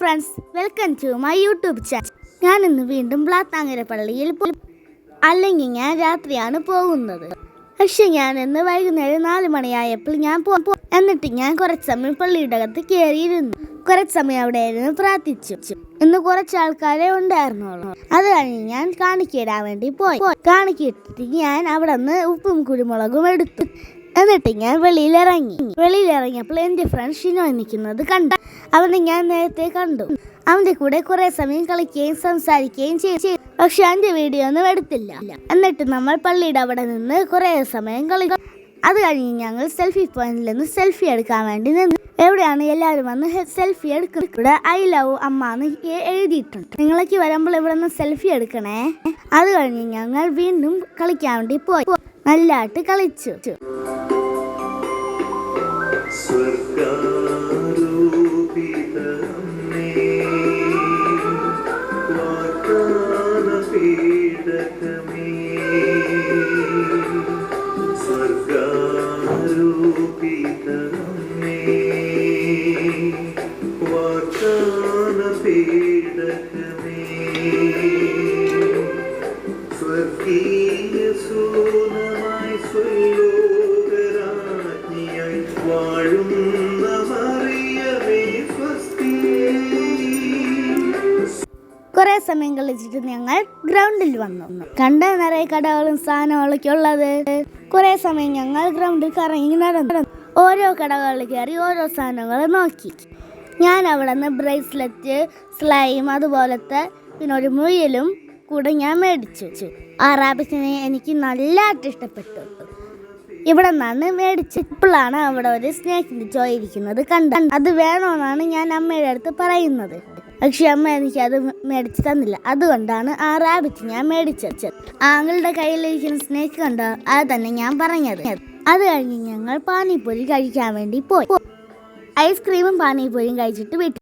Friends welcome to my YouTube channel ഞാൻ ഇന്ന് വീണ്ടും പ്ലാത്താങ്ങര പള്ളിയിൽ പോയി അല്ലെങ്കിൽ ഞാൻ രാത്രിയാണ് പോകുന്നത്. പക്ഷെ ഞാൻ ഇന്ന് വൈകുന്നേരം നാല് മണിയായപ്പോൾ ഞാൻ പോ എന്നിട്ട് ഞാൻ കുറച്ച് സമയം പള്ളിയുടെ അകത്ത് കയറിയിരുന്നു. കുറച്ച് സമയം അവിടെ ഇരുന്ന് പ്രാർത്ഥിച്ചു. ഇന്ന് കുറച്ച് ആൾക്കാരെ ഉണ്ടായിരുന്നുള്ളൂ. അത് കഴിഞ്ഞ് ഞാൻ കാണിക്കിടാൻ വേണ്ടി പോയി. കാണിക്കിട്ടിട്ട് ഞാൻ അവിടെ നിന്ന് ഉപ്പും കുരുമുളകും എടുത്തു. എന്നിട്ട് ഞാൻ വെളിയിലിറങ്ങി. വെളിയിലിറങ്ങിയപ്പോൾ എന്റെ ഫ്രണ്ട് ഷിനോ നിൽക്കുന്നത് കണ്ട. അവനെ ഞാൻ നേരത്തെ കണ്ടു. അവന്റെ കൂടെ കുറെ സമയം കളിക്കുകയും സംസാരിക്കുകയും ചെയ്തു. പക്ഷെ അവന്റെ വീഡിയോ ഒന്നും എടുത്തില്ല. എന്നിട്ട് നമ്മൾ പള്ളിയുടെ അവിടെ നിന്ന് കുറെ സമയം കളി അത് കഴിഞ്ഞ് ഞങ്ങൾ സെൽഫി പോയിന്റിൽ നിന്ന് സെൽഫി എടുക്കാൻ വേണ്ടി നിന്നു. എവിടെയാണ് എല്ലാവരും വന്ന് സെൽഫി എടുക്കുന്നത് ഇവിടെ ഐ ലവ് അമ്മ എന്ന് എഴുതിയിട്ടുണ്ട്. നിങ്ങളൊക്കെ വരുമ്പോൾ ഇവിടെ നിന്ന് സെൽഫി എടുക്കണേ. അത് കഴിഞ്ഞ് ഞങ്ങൾ വീണ്ടും കളിക്കാൻ വേണ്ടി പോയി. നല്ലതായിട്ട് കളിച്ചു. കുറെ സമയം കളിച്ചിട്ട് ഞങ്ങൾ ഗ്രൗണ്ടിൽ വന്നു. കണ്ട നിറയെ കടകളും സാധനങ്ങളൊക്കെ ഉള്ളത്. കുറെ സമയം ഞങ്ങൾ ഗ്രൗണ്ടിൽ കറങ്ങി നടന്നു. ഓരോ കടകളിൽ കയറി ഓരോ സാധനങ്ങൾ നോക്കി. ഞാൻ അവിടെ നിന്ന് ബ്രേസ്ലെറ്റ് സ്ലൈം അതുപോലത്തെ പിന്നെ ഒരു മുയലും കൂടെ ഞാൻ മേടിച്ചു ആ റാബിറ്റിനെ എനിക്ക് നല്ലതായിട്ട് ഇഷ്ടപ്പെട്ടു. ഇവിടെ നിന്നാണ് മേടിച്ച് ഇപ്പോഴാണ് അവിടെ ഒരു സ്നേഹത്തിന്റെ ചോയിരിക്കുന്നത് കണ്ട അത് വേണമെന്നാണ് ഞാൻ അമ്മയുടെ അടുത്ത് പറയുന്നത്. പക്ഷെ അമ്മ എനിക്ക് അത് മേടിച്ച് തന്നില്ല. അതുകൊണ്ടാണ് ആ റാബിറ്റ് ഞാൻ മേടിച്ചത് ആങ്ങളുടെ കയ്യിലിരിക്കുന്ന സ്നേക്ക് കണ്ടോ? അത് തന്നെ ഞാൻ പറഞ്ഞത്. അത് കഴിഞ്ഞ് ഞങ്ങൾ പാനിപ്പൊരി കഴിക്കാൻ വേണ്ടി പോയി. ഐസ്ക്രീമും പാനിപ്പൂരിയും കഴിച്ചിട്ട് വീട്ടിൽ